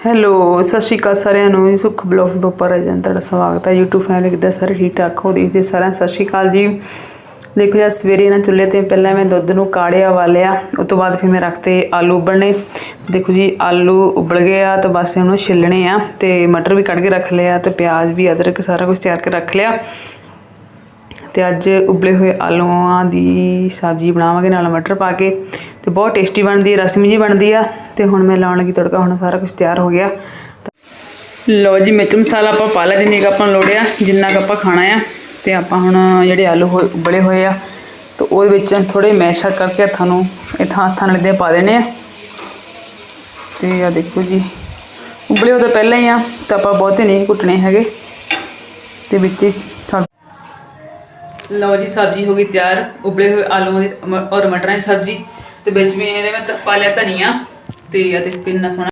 Hello ਸਤਿ ਸ਼੍ਰੀ ਅਕਾਲ ਸਾਰਿਆਂ ਨੂੰ। ਜੀ ਸੁਖ ਬਲੌਗਸ ਬੱਪਰ ਅਜਨ ਤੁਹਾਡਾ ਸਵਾਗਤ ਹੈ। YouTube ਫੈਮਿਲੀ ਕਿੱਦਾਂ ਸਾਰੇ ਠੀਕ ਠਾਕ ਹੋ ਦੇਖਦੇ ਸਾਰਿਆਂ ਸਤਿ ਸ਼੍ਰੀ ਅਕਾਲ ਜੀ। ਦੇਖੋ ਜੀ ਸਵੇਰੇ ਨਾ ਚੁੱਲ੍ਹੇ ਤੇ ਪਹਿਲਾਂ ਮੈਂ ਦੁੱਧ ਨੂੰ ਕਾੜਿਆ ਵਾਲਿਆ ਉਸ ਤੋਂ ਬਾਅਦ ਫਿਰ ਮੈਂ ਰੱਖਤੇ ਆਲੂ ਉਬਲਣੇ। ਦੇਖੋ ਜੀ, ਆਲੂ ਉਬਲ ਗਏ ਆ ਤਾਂ ਬਸ ਇਹਨੂੰ ਛਿੱਲਣੇ ਆ ਤੇ ਮਟਰ ਵੀ ਕੱਢ ਕੇ ਰੱਖ ਲਿਆ ਤੇ ਪਿਆਜ਼ ਵੀ, ਅਦਰਕ ਸਾਰਾ ਕੁਝ ਤਿਆਰ ਕੇ ਰੱਖ ਲਿਆ। ਤੇ ਅੱਜ ਉਬਲੇ ਹੋਏ ਆਲੂਆਂ ਦੀ ਸਬਜ਼ੀ ਬਣਾਵਾਂਗੇ, ਨਾਲ ਮਟਰ ਪਾ ਕੇ ਤੇ ਬਹੁਤ ਟੇਸਟੀ ਬਣਦੀ ਹੈ ਰਸਮੀ ਜੀ ਬਣਦੀ ਆ ਤੇ ਹੁਣ ਮੈਂ ਲਾਉਣ ਲੱਗੀ ਤੜਕਾ, ਹੁਣ ਸਾਰਾ ਕੁਝ ਤਿਆਰ ਹੋ ਗਿਆ। ਲਓ ਜੀ, ਮਿਰਚ ਮਸਾਲਾ ਆਪਾਂ ਪਾ ਲਿਆ, ਜਿੰਨੀ ਕੁ ਆਪਾਂ ਲੋੜਿਆ ਜਿੰਨਾ ਕੁ ਆਪਾਂ ਖਾਣਾ ਆ, ਤੇ ਆਪਾਂ ਹੁਣ ਜਿਹੜੇ ਆਲੂ ਹੋਏ ਉਬਲੇ ਹੋਏ ਆ, ਤੇ ਉਹਦੇ ਵਿੱਚ ਥੋੜੇ ਮੈਸ਼ ਕਰਕੇ ਹੱਥਾਂ ਨੂੰ ਇਥਾਂ ਹੱਥਾਂ ਨਾਲ ਦੇ ਪਾ ਦੇਣੇ ਆ। ਤੇ ਆ ਦੇਖੋ ਜੀ, ਉਬਲੇ ਉਹਦੇ ਪਹਿਲਾਂ ਹੀ ਆ, ਤਾਂ ਆਪਾਂ ਬਹੁਤੇ ਨਹੀਂ ਕੁੱਟਣੇ ਹੈਗੇ। ਤੇ ਵਿੱਚ ਹੀ ਲਓ ਜੀ, ਸਬਜ਼ੀ ਹੋ ਗਈ ਤਿਆਰ। ਉਬਲੇ ਹੋਏ ਆਲੂਆਂ ਦੀ ਔਰ ਮਟਰਾਂ ਦੀ ਸਬਜ਼ੀ। ਤੇ ਵਿੱਚ ਵੀ ਇਹਦੇ ਮੈਂ ਤ- ਪਾ ਲਿਆ ਧਨੀਆ। ਤੇ ਆ ਤੇ ਕਿੰਨਾ ਸੋਹਣਾ